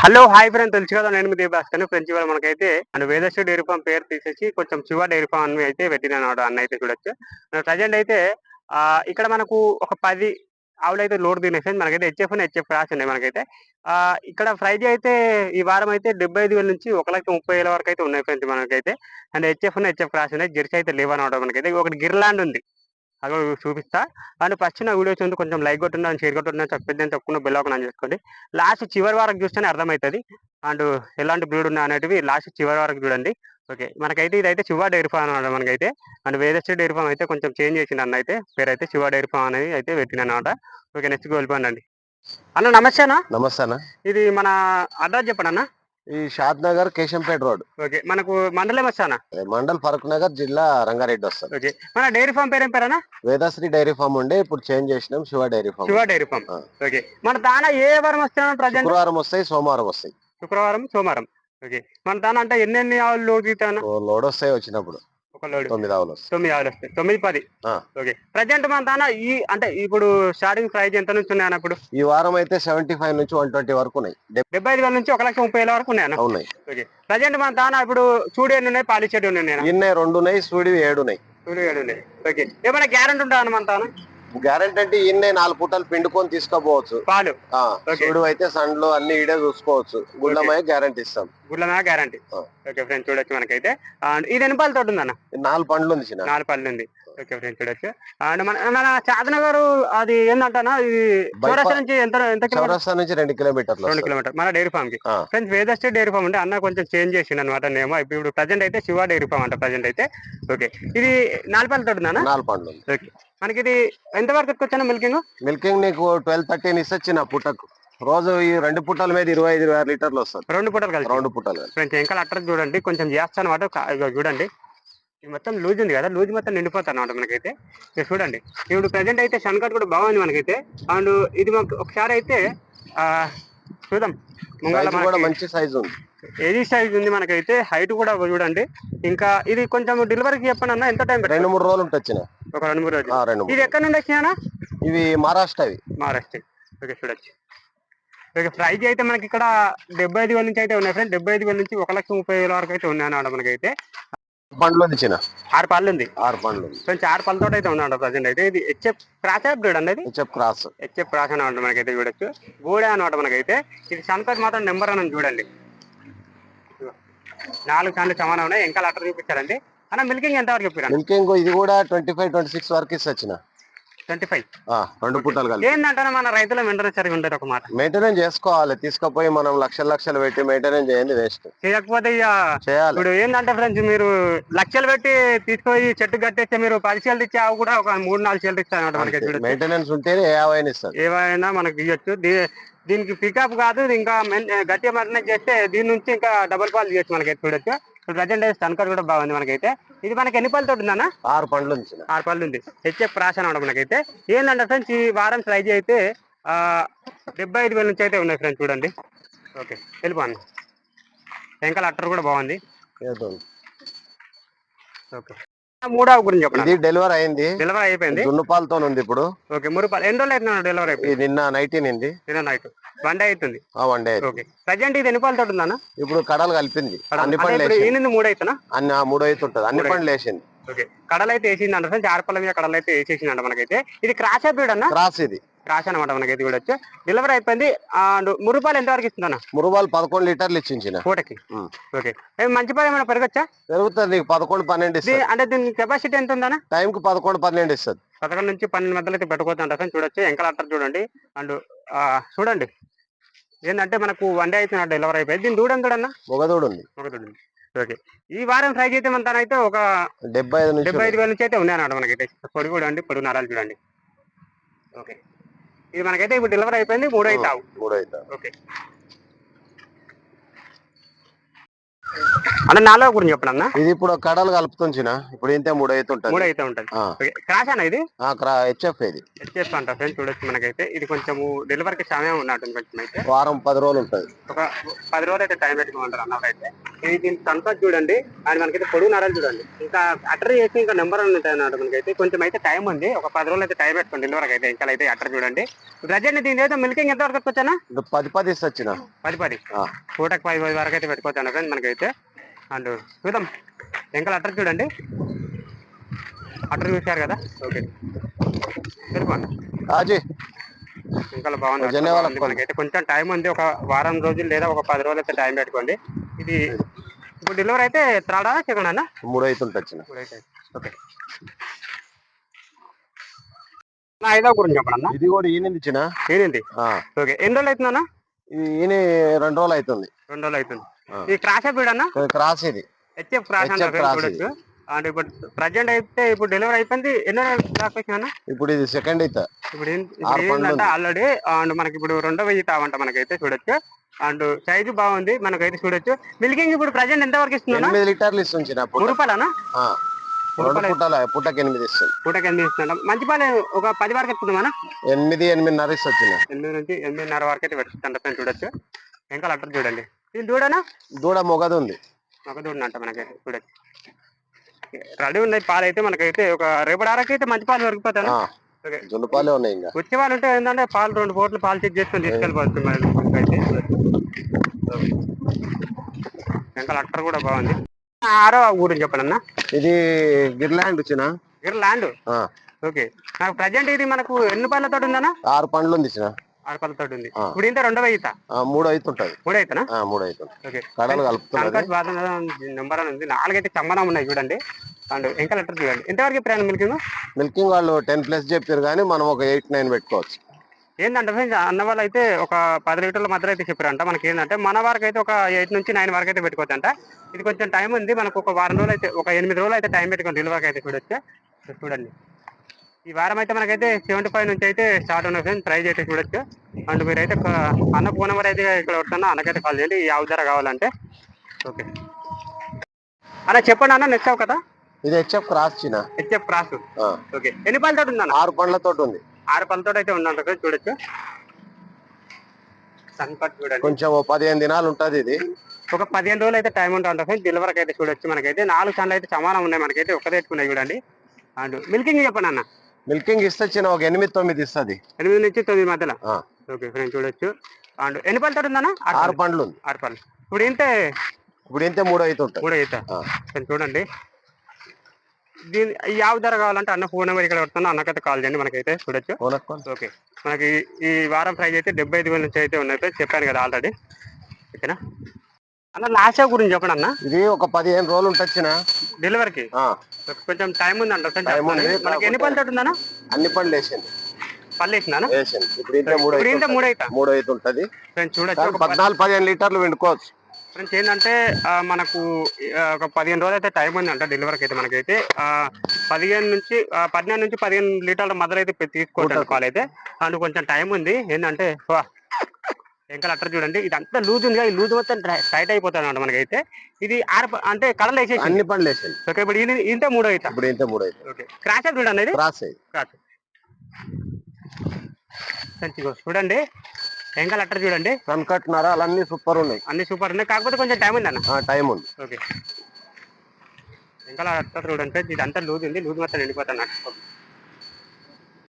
Hello hi friend తెలుసు కదా నేను మీ భాస్కర్ ఫ్రెండ్స్ ఇవాళ మనకైతే అండ్ వేదశ్రీ డైరీ ఫామ్ పేరు తీసేసి కొంచెం శివ డైరీ ఫామ్ అని అయితే పెట్టిన అన్న అయితే చూడొచ్చు. ప్రజెంట్ అయితే ఆ ఇక్కడ మనకు ఒక పది ఆవులు అయితే లోడ్ తినేసాయి మనకైతే హెచ్ఎఫ్ హెచ్ఎఫ్ క్రాస్ ఉన్నాయి మనకైతే. ఇక్కడ ఫ్రైడే అయితే ఈ వారం అయితే డెబ్బై ఐదు వేల నుంచి ఒక లక్ష ముప్పై వేల వరకు అయితే ఉన్నాయి ఫ్రెండ్స్ మనకైతే. And H F H F cross ఉన్నాయి. జెర్సీ అయితే లేవనమాట మనకైతే. ఒకటి గిర్లాండ్ ఉంది. అదో చూపిస్తా. అండ్ ఫస్ట్ నా వీడియోస్ ఉంది కొంచెం లైక్ కొట్టున్నా షేర్ కొట్టున్నా చెప్పేది తక్కువ బెల్ ఒక చేసుకోండి. లాస్ట్ చివరి వరకు చూస్తేనే అర్థమవుతుంది. అండ్ ఎలాంటి బ్రీడ్ ఉన్నాయి అనేటివి లాస్ట్ చివరి వరకు చూడండి. ఓకే మనకైతే ఇదైతే శివ డైరీ ఫామ్ అనమాట మనకైతే. అండ్ వేదశ్రీ డైరీ ఫామ్ అయితే కొంచెం చేంజ్ చేసింది అన్న అయితే. పేరు అయితే శివ డైరీ ఫామ్ అనేది అయితే పెట్టిన అనమాట ఓకే నెక్స్ట్ వెళ్ళిపోండి అన్న నమస్తే అన్న. నమస్తే అన్న. ఇది మన అడ్రస్ చెప్పండి అన్న. ఈ Shadnagar Keshampet road. Okay మనకు మండలం వచ్చానా మండల్ ఫరూక్ నగర్ జిల్లా రంగారెడ్డి వస్తుంది. ఓకే మన డైరీ ఫామ్ పేరు ఏం పేరన్నా? వేదాశ్రీ డైరీ ఫామ్ ఉండే ఇప్పుడు చేంజ్ చేసినాం Shiva dairy farm. Shiva dairy farm. Okay మన దానా ఏ వారం వస్తున్నాను ప్రజెంట్? శుక్రవారం వస్తాయి సోమవారం వస్తాయి. శుక్రవారం సోమవారం. ఓకే మన దాని అంటే ఎన్ని ఎన్ని ఆవులు లోడ్ లోడ్ వస్తాయి వచ్చినప్పుడు. ఒక లోడ్ తొమ్మిది ఆవులు వస్తాయి. తొమ్మిది ఆవులు వస్తాయి. తొమ్మిది పది. ఓకే. ప్రజెంట్ మన దాన ఈ అంటే ఇప్పుడు స్టార్టింగ్ ప్రైస్ ఎంత నుంచి ఉన్నాయి అన్నప్పుడు ఈ వారం అయితే సెవెంటీ ఫైవ్ నుంచి వన్ ట్వంటీ వరకు ఉన్నాయి. డెబ్బై ఐదు వేల నుంచి ఒక లక్ష ముప్పై వేల వరకు ఉన్నాయి ఉన్నాయి. ఓకే. ప్రజెంట్ మన దాన ఇప్పుడు చూడు ఎన్ని ఉన్నాయి పాలిచ్చేటి ఉన్నాయి? ఇన్నే రెండు ఉన్నాయి సూడి ఏడు ఉన్నాయి. చూడు ఏడు ఉన్నాయి. ఓకే. ఏమైనా గ్యారెంటీ ఉంటుందా అన్న మన దాన గ్యారెంటీ అంటే ఇన్నే నాలుగు పుట్టలు పిండుకొని తీసుకోపోవచ్చు. పాలు. సూడు అయితే సండ్లు అన్ని ఈడే చూసుకోవచ్చు. గుళ్ళమై గ్యారెంటీ ఇస్తాం. మీద గ్యారంటీ. ఓకే ఫ్రెండ్స్ చూడొచ్చు మనకైతే. అండ్ ఇది ఎన్ని పాలు తోటి ఉందన్న? నాలుగు పండ్లు ఉంది నాలుగు పళ్ళు ఉంది. ఓకే ఫ్రెండ్స్ చూడొచ్చు. అండ్ మన చాదన గారు అది ఏంటంటనా ఇది చౌరస్తా నుంచి ఎంత ఎంత కిలోమీటర్? చౌరస్తా నుంచి రెండు కిలోమీటర్లు రెండు. కిలోమీటర్. మన డైరీ ఫామ్కి. ఫ్రెండ్స్ వేదస్టే డైరీ ఫామ్ ఉంటే అన్న కొంచెం చేంజ్ చేసిండు అనమాట నేమో. ఇప్పుడు ప్రజెంట్ అయితే శివ డైరీ ఫామ్ అంట ప్రజెంట్ అయితే. ఓకే ఇది నాలుగు పళ్ళు తోటి నాలుగు పండ్లు ఓకే మనకి ఇది ఎంత వరకు వచ్చాను మిల్కింగ్ మిల్కింగ్ నీకు ట్వెల్వ్ థర్టీన్ ఇచ్చొచ్చిన పుట్టకు రోజు ఈ రెండు పుట్టల మీద ఇరవై ఐదు ఇరవై ఆరు లీటర్లు వస్తుంది. రెండు పూటలు కలిసి రెండు పుట్టలు ఫ్రెండ్స్ ఇంకా అట్టర్ చూడండి కొంచెం చేస్తాను అనమాట ఇగో చూడండి. ఇది మొత్తం లూజ్ ఉంది కదా లూజ్ మొత్తం నిండిపోతాను అనమాట మనకైతే. ఇక చూడండి. ఇప్పుడు ప్రజెంట్ అయితే షన్కట్ కూడా బాగుంది మనకైతే. అండ్ ఇది మాకు ఒకసారి అయితే చూద్దాం. కూడా మంచి సైజు ఉంది. ఏది సైజ్ ఉంది మనకైతే? హైట్ కూడా చూడండి. ఇంకా ఇది కొంచెం డెలివరీకి చెప్పండి అన్న ఎంత టైం రెండు మూడు రోజులు ఉంటుంది ఒక రెండు మూడు రోజులు. ఇది ఎక్కడ నుండి వచ్చినా ఇవి మహారాష్ట్ర ఇవి మహారాష్ట్ర. ఓకే చూడొచ్చు. ఓకే ప్రైజ్ అయితే మనకి ఇక్కడ డెబ్బై ఐదు వేల నుంచి అయితే ఉన్నాయి ఫ్రెండ్ డెబ్బై ఐదు వేల నుంచి ఒక లక్ష ముప్పై వేల వరకు అయితే ఉన్నాయి అన్నమాట మనకైతే. పండ్లు ఉంది చిన్న. ఆరు పళ్ళు ఉంది. ఆరు పండ్లు కొంచెం ఆరు పళ్ళతో అయితే ఉన్నాడు ప్రజెంట్ అయితే. ఇది హెచ్ఎఫ్ క్రాస్ బ్రీడ్ అనేది H F cross H F cross అని మనకైతే చూడొచ్చు. గోడే అనమాట మనకైతే. ఇది సన్పేట్ మాత్రం నెంబర్ అని చూడండి. నాలుగు సార్లు సమానం ఉన్నాయి. ఇంకా లెటర్ చూపించారండి. అన్న మిల్కింగ్ ఎంత వరకు చెప్పారు? మిల్కింగ్ ఇది కూడా ట్వంటీ ఫైవ్ ట్వంటీ సిక్స్ వరకు ఇచ్చొచ్చిన ట్వంటీ ఫైవ్? రెండు పుట్టలు కలిపి. ఏంటంటే మన రైతుల సరిగా ఉండదు ఒక మాట. మెయింటెనెన్స్ చేసుకోవాలి. తీసుకుపోయి మనం లక్షలు లక్షలు పెట్టి మెయింటెనెన్స్ చేయండి వేస్ట్ చేయకపోతే ఇక చేయాలి. ఇప్పుడు ఏంటంటే ఫ్రెండ్స్ మీరు లక్షలు పెట్టి తీసుకొని చెట్టు కట్టేస్తే మీరు పది ఇచ్చి కూడా ఒక మూడు నాలుగు చీరలు ఇస్తారన్నమాట మనకి. మెయింటెనెన్స్ ఉంటేనే ఏ అవైనా ఇస్తుంది ఏవైనా మనకి ఇవ్వచ్చు దీనికి పికప్ కాదు ఇంకా మెన్- గట్టిగా మెయింటెనెన్స్ చేస్తే దీని నుంచి ఇంకా డబుల్ పాలు చేయొచ్చు మనకి చూడొచ్చు ఇప్పుడు ప్రజెంట్ అయితే స్టన్కర్ కూడా బాగుంది మనకైతే. ఇది మనకి ఎన్ని పళ్ళతో ఉందన్న ఆరు పండ్లు ఉంది ఆరు పళ్ళు ఉంది. హెచ్ఎఫ్ రాసి అనమాట మనకైతే. ఏంటంటే ఫ్రెండ్స్ ఈ వారం ప్రైజ్ అయితే డెబ్బై ఐదు వేల నుంచి అయితే ఉన్నాయి ఫ్రెండ్స్ చూడండి. ఓకే వెళ్ళిపోండి వెంకల అట్టర్ కూడా బాగుంది. ఓకే. మూడవ గురించి చెప్పండి ఇది డెలివరీ అయింది. డెలివరీ అయిపోయింది. దున్నుపాలతో ఉంది ఇప్పుడు. ఓకే మూడు పాలు ఎన్ని రోజులు అవుతుంది డెలివరీ అయిపోయింది? నిన్న నైన్టీన్ ఉంది నిన్న నైట్ వన్ డే అవుతుంది? One day okay. ప్రజెంట్ ఇది ఎన్ని పాలతో ఉందన్న? ఇప్పుడు కడలు కలిపింది. అన్ని పండ్లు ఈయన మూడు అవుతున్నా అన్ని మూడు అయితే ఉంటుంది అన్ని పండ్లు వేసింది. ఓకే. కడలు అయితే వేసింది అంట ఆరుపల్ల మీద కడలు అయితే వేసేసింది అంట మనకైతే. ఇది క్రాష్ బ్రీడ్ అన్న? క్రాస్ ఇది. క్రాష్ అనమాట మనకైతే కూడా వచ్చి. డెలివరీ అయిపోయింది. అండ్ మూడు రూపాయలు ఎంత వరకు ఇస్తుందన్న? మురుబాలు పదకొండు లీటర్లు ఇచ్చించిన. పూటకి. ఉమ్. ఓకే. మంచి పాలు ఏమైనా పెరగచ్చా? పెరుగుతుంది నీకు పదకొండు పన్నెండు ఇది ఇస్తుంది అంటే దీని కెపాసిటీ ఎంత ఉందన్న? టైంకి పదకొండు పన్నెండు ఇస్తుంది పదకొండు నుంచి పన్నెండు మధ్యలో అయితే పెట్టుకోవచ్చు అంట చూడొచ్చు. ఎంకల అట్టర్ చూడండి. అండ్ చూడండి. ఏంటంటే మనకు వన్ డే అయితే డెలివరీ అయిపోయింది. దీని దూడం చూడన్న మొగదూడు ఉంది ఒక దూడం ఓకే. ఈ వారం ట్రై చేస్తే మన అయితే ఒక డెబ్బై ఐదు డెబ్బై ఐదు వేల నుంచి అయితే ఉన్నాయి అన్నమాట మనకైతే. పొడి కూడా అండి. పొడుగు నరాలు చూడండి. ఓకే. ఇది మనకైతే ఇప్పుడు డెలివరీ అయిపోయింది మూడు అయితే ఆవు మూడు అయితే ఓకే అన్న నాలుగో గురించి చెప్పండి అన్న? ఇది ఇప్పుడు కడలు కలుపుతుంచిన ఇప్పుడు ఇంతే మూడు అయితే మూడు ఉంటుంది. అయితే ఉంటుంది క్రాష్ అన్న ఇది? హెచ్ఎఫ్ ఇది. హెచ్ఎఫ్ అంట ఫ్రెండ్స్ చూడొచ్చు మనకైతే. ఇది కొంచెము డెలివరీకి సమయం ఉన్నట్టుంది కొంచెం అయితే. వారం పది రోజులు ఉంటుంది. ఒక పది రోజులు అయితే టైం పెట్టుకోమంటారు అన్నప్పుడు అయితే ఇది దీని సంపత్ చూడండి. అండ్ మనకైతే పొడుగు నరాలు చూడండి. ఇంకా అటర్ చేసి ఇంకా నెంబర్ ఉంటాయి అన్నమాట మనకైతే. కొంచెం అయితే టైం ఉంది. ఒక పది రోజులు అయితే టైం పెట్టుకోండి డెలివరీ అయితే. ఇంకా అయితే అటర్ చూడండి. ప్రజెంట్ దీని అయితే మిల్కింగ్ ఎంత వరకు వచ్చానా పది పది ఇస్తొచ్చిన పది పది. పూటకి పది పది వరకు అయితే పెట్టుకోవచ్చు అన్న ఫ్రెండ్ మనకైతే. అండ్ చూద్దాం. ఇంకా అటర్ చూడండి. అటర్ చూశారు కదా? ఓకే. సరిపోండి రాజీ. ఇంకా బాగుంది. మనకైతే కొంచెం టైం ఉంది. ఒక వారం రోజులు లేదా ఒక పది రోజులు అయితే టైం పెట్టుకోండి. ఇది ఇప్పుడు డెలివరీ అయితే త్రాడా సెకండ్ అన్న మూడు అవుతుంటే వచ్చిన ఓకే ఐదో గురించి చెప్పండి అన్న ఇది కూడా ఇచ్చిన ఏంటి ఆ, ఓకే. ఎన్ని రోజులు అవుతుందన్న? ఇది ఈయన రెండు రోజులు అవుతుంది. రెండు రోజులు అవుతుంది. ఈ క్రాష్ అన్న క్రాస్ ఇది హెచ్ఎఫ్ క్రాష్ చూడొచ్చు అంటే ఇప్పుడు ప్రజెంట్ అయితే ఇప్పుడు డెలివరీ అయిపోయింది. ఎన్నో దాకా అన్న? ఇప్పుడు ఇది సెకండ్ అయితే. ఇప్పుడు ఏంటంటే. ఆల్రెడీ అండ్ మనకి ఇప్పుడు రెండో వెయ్యి తావంట మనకైతే చూడొచ్చు. అండ్ సైజు బాగుంది మనకైతే చూడొచ్చు. మిల్కింగ్ ఇప్పుడు ప్రజెంట్ ఎంత వరకు ఇస్తున్నా ఎనిమిది లీటర్లు ఇస్తుంది పుట్టల పుట్టకి ఎనిమిది ఇస్తుంది. పూటకి ఎనిమిది ఇస్తున్నా మంచి పాలు ఒక పది వరకు ఎత్తుకుందామా ఎనిమిది ఎనిమిదిన్నర ఇస్తొచ్చిన ఎనిమిది నుంచి ఎనిమిదిన్నర వరకు అయితే పెట్టుకుంటాం చూడొచ్చు. ఇంకా అట్టర్ చూడండి. ఇది చూడనా దూడ మొగది ఉంది ఒక చూడండి మనకైతే చూడొచ్చు రెడీ ఉన్నాయి పాలు అయితే మనకైతే ఒక రేపటి వరకు అయితే మంచి పాలు దొరికిపోతాను జున్నుపాలే ఉన్నాయి ఇంకా. వచ్చే వాళ్ళు ఉంటే ఏంటంటే పాలు రెండు పూటలు పాలు చెక్ చేసుకొని మరి మనకైతే. ఇంకా అట్టర్ కూడా బాగుంది. ఆరో గురించి చెప్పండి అన్న. ఇది గిర్లాండ్ వచ్చిన ఆ, ఓకే. నాకు ప్రజెంట్ ఇది మనకు ఎన్ని పళ్ళతో ఉందన్న? ఆరు పండ్లు ఉంది ఇచ్చిన ఆరు పళ్ళతో ఉంది ఆ. ఇప్పుడు ఇంత రెండో వెయ్యితా ఆ, మూడు అవుతుంటది మూడు అవుతానా మూడు అవుతుంది నెంబర్ అని ఉంది. నాలుగైతే చమ్మనం ఉన్నాయి చూడండి. అండ్ ఇంకా లెటర్ చూడండి. ఎంతవరకు ప్రయాణం మిల్కింగ్? మిల్కింగ్ వాళ్ళు టెన్ ప్లస్ చెప్పారు కానీ మనం ఒక ఎయిట్ నైన్ పెట్టుకోవచ్చు. ఏంటంటే అన్న వాళ్ళు అయితే ఒక పది లీటర్ల మధ్య అయితే చెప్పారంట. మనకి ఏంటంటే మన వరకు అయితే ఒక ఎయిట్ నుంచి నైన్ వరకు అయితే పెట్టుకోవచ్చంట. ఇది కొంచెం టైం ఉంది. మనకు ఒక వారం రోజులు అయితే ఒక ఎనిమిది రోజులు అయితే టైం పెట్టుకొని డెలివరీ అయితే చూడొచ్చు. చూడండి. ఈ వారం అయితే మనకైతే సెవెంటీ ఫైవ్ నుంచి అయితే స్టార్ట్ ఉన్నాయి ఫ్రెండ్స్. ప్రైజ్ అయితే చూడొచ్చు. అండ్ మీరైతే అన్న ఫోన్ నెంబర్ అయితే ఇక్కడ వస్తున్నా అన్నకైతే కాల్ చేయండి. ఈ ఆవు ధర కావాలంటే. ఓకే. అన్న చెప్పండి అన్న నెక్స్ట్ అవు కదా? ఇది హెచ్ఎఫ్ క్రాస్ చిన్న. HF cross okay. ఎన్ని పళ్ళతో ఉందన్న? ఆరు పండ్లతో ఉంది. ఆరు పళ్ళతో అయితే ఉందంట ఫ్రెండ్స్ చూడొచ్చు. కొంచెం పదిహేను దినాలు ఉంటది ఇది. ఒక పదిహేను రోజులు అయితే టైం ఉంటుంది ఫ్రెండ్స్. డెలివరీకి అయితే చూడొచ్చు మనకైతే. నాలుగు సార్లు అయితే సమానం ఉన్నాయి మనకైతే. ఒకటే ఎత్తుకున్నాయి చూడండి. అండ్ మిల్కింగ్ చెప్పండి అన్న. మిల్కింగ్ ఇస్తొచ్చిన ఒక ఎనిమిది తొమ్మిది ఇస్తది. ఎనిమిది నుంచి తొమ్మిది మధ్యలో? ఓకే చూడొచ్చు. అండ్ ఎన్ని పళ్ళతో ఉందన్న? ఆరు పండ్లు. ఉంది ఆరు పళ్ళు ఇప్పుడు ఏంటే ఇప్పుడు ఇంతే మూడు అవుతుంటది మూడు కొంచెం చూడండి. దీని ఆవు ధర కావాలంటే అన్న ఫోన్ నెంబర్ ఇక్కడ వస్తున్నా అన్నకైతే కాల్ చేయండి మనకైతే చూడొచ్చు. ఓకే. మనకి ఈ వారం ప్రైస్ అయితే డెబ్బై ఐదు వేల నుంచి అయితే ఉన్నాయి. చెప్పాను కదా ఆల్రెడీ. ఓకేనా? అన్న లాస్ట్ గురించి చెప్పండి అన్న ఇది ఒక పదిహేను రోజులు ఉంటొచ్చిన డెలివరీకి కొంచెం టైం ఉంది. అంట మనకి ఎన్ని పళ్ళు ఉందన్న? అన్ని వేసింది పళ్ళు వేసిందా. వేసింది. ఇప్పుడు ఇంతే మూడు ఇంత. మూడు చూడొచ్చు పద్నాలుగు పదిహేను లీటర్లు వండుకోవచ్చు. ఫ్రెండ్స్ ఏంటంటే మనకు ఒక పదిహేను రోజులు అయితే టైం ఉంది అంట డెలివరీకి అయితే మనకైతే పదిహేను నుంచి పదిహేను నుంచి పదిహేను లీటర్ల మదర్ అయితే తీసుకోవచ్చు కాల్ అయితే అండ్ కొంచెం టైం ఉంది. ఏంటంటే వా, ఇంకా అట్టర్ చూడండి. ఇది అంతా లూజ్ ఉంది ఈ లూజ్ మొత్తం టైట్ అయిపోతుంది అనమాట మనకైతే. ఇది ఆరు అంటే కలర్ వేసేసి. అన్ని పండ్లు వేసింది ఓకే ఇప్పుడు ఇది ఇంత మూడో అవుతా ఇప్పుడు ఇంతే మూడు అవుతుంది ఓకే. క్రాష్ చూడండి ఇది క్రాస్ క్రాష్ చూడండి. ఇంకా అట్టర్ చూడండి. కన్కట్ నరాలు అన్ని సూపర్ ఉన్నాయి. అన్ని సూపర్ ఉన్నాయి. కాకపోతే కొంచెం టైం ఉంది అన్న ఆ టైం ఉంది. ఓకే. ఇంకా అట్టర్ చూడండి ఇది అంతా లూజ్ ఉంది. లూజ్ మొత్తం నాకు